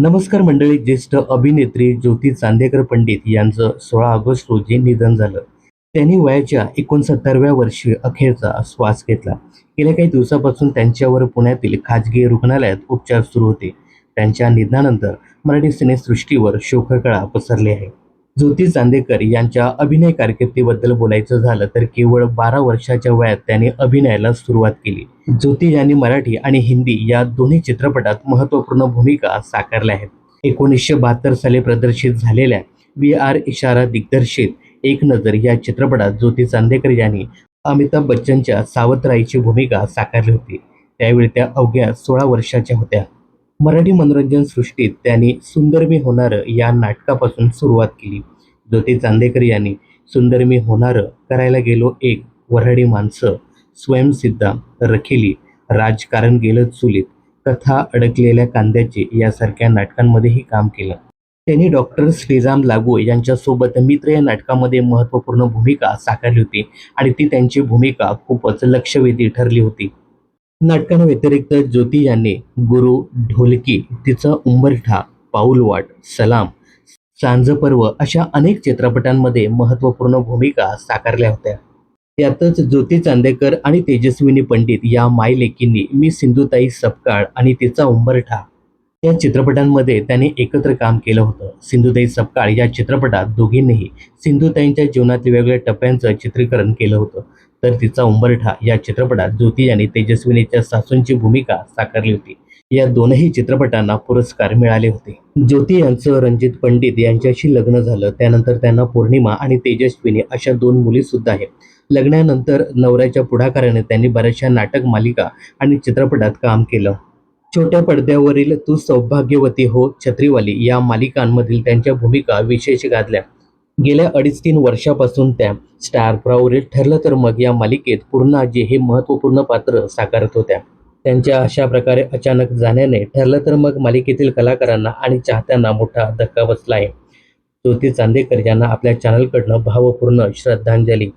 नमस्कार मंडळी ज्येष्ठ अभिनेत्री ज्योती चांदेकर पंडित यांचं सोळा ऑगस्ट रोजी निधन झालं. त्यांनी वयाच्या एकोणसत्तरव्या वर्षी अखेरचा श्वास घेतला. गेल्या काही दिवसापासून त्यांच्यावर पुण्यातील खाजगी रुग्णालयात उपचार सुरू होते. त्यांच्या निधनानंतर मराठी सिनेसृष्टीवर शोककळा पसरली आहे. ज्योती चांदेकर यांच्या अभिनय कारकिर्दीबद्दल बोलायचं झालं तर केवळ बारा वर्षाच्या वयात त्यांनी अभिनयाला सुरुवात केली. ज्योती यांनी मराठी आणि हिंदी या दोन्ही चित्रपटात महत्त्वपूर्ण भूमिका साकारल्या आहेत. एकोणीसशे बहात्तर साली प्रदर्शित झालेल्या वी आर इशारा दिग्दर्शित एक नजर या चित्रपटात ज्योती चांदेकर यांनी अमिताभ बच्चनच्या सावत्राईची भूमिका साकारली होती. त्यावेळी त्या अवघ्या सोळा वर्षाच्या होत्या. मराठी मनोरंजन सृष्टीत त्यांनी सुंदर मी होणारं या नाटकापासून सुरुवात केली. ज्योती चांदेकर यांनी सुंदर मी होणारं करायला गेलो एक वऱ्हाडी माणसं स्वयंसिद्धा रखेली राजकारण गेलं चुलीत कथा अडकलेल्या कांद्याचे यासारख्या नाटकांमध्येही काम केलं. त्यांनी डॉक्टर श्रीराम लागू यांच्यासोबत मित्र या नाटकामध्ये महत्त्वपूर्ण भूमिका साकारली होती आणि ती त्यांची भूमिका खूपच लक्षवेधी ठरली होती. नाटकांव्यतिरिक्त ज्योती यांनी गुरु ढोलकी तिचा उंबरठा पाऊलवाट सलाम सांजपर्व अशा अनेक चित्रपटांमध्ये महत्त्वपूर्ण भूमिका साकारल्या होत्या. यातच ज्योती चांदेकर आणि तेजस्विनी पंडित या मायलेकींनी मी सिंधुताई सपकाळ आणि तिचा उंबरठा या चित्रपटांमध्ये त्याने एकत्र काम केलं होतं. सिंधुताई सपकाळ या चित्रपटात दोघींनीही सिंधुताईंच्या जीवनातील वेगवेगळ्या टप्प्यांचं चित्रीकरण केलं होतं. तर तिचा उंबरठा या चित्रपटात ज्योती यांनी तेजस्विनीच्या सासूंची भूमिका साकारली होती. या दोनही चित्रपटांना पुरस्कार मिळाले होते. ज्योती यांचं रणजित पंडित यांच्याशी लग्न झालं त्यानंतर त्यांना पौर्णिमा आणि तेजस्विनी अशा दोन मुली सुद्धा आहेत. लग्नानंतर नवऱ्याच्या पुढाकाराने त्यांनी बऱ्याचशा नाटक मालिका आणि चित्रपटात काम केलं. छोट्या पडद्यावरील तू सौभाग्यवती हो छत्रीवाली या मालिकांमधील त्यांच्या भूमिका विशेष गाजल्या. गेल्या अडीच तीन वर्षापासून त्या स्टार प्रवावरील ठरलं तर मग या मालिकेत पूर्णाजी हे महत्त्वपूर्ण पात्र साकारत होत्या. त्यांच्या अशा प्रकारे अचानक जाण्याने ठरलं तर मग मालिकेतील कलाकारांना आणि चाहत्यांना मोठा धक्का बसला आहे. ज्योती चांदेकर यांना आपल्या चॅनलकडनं भावपूर्ण श्रद्धांजली.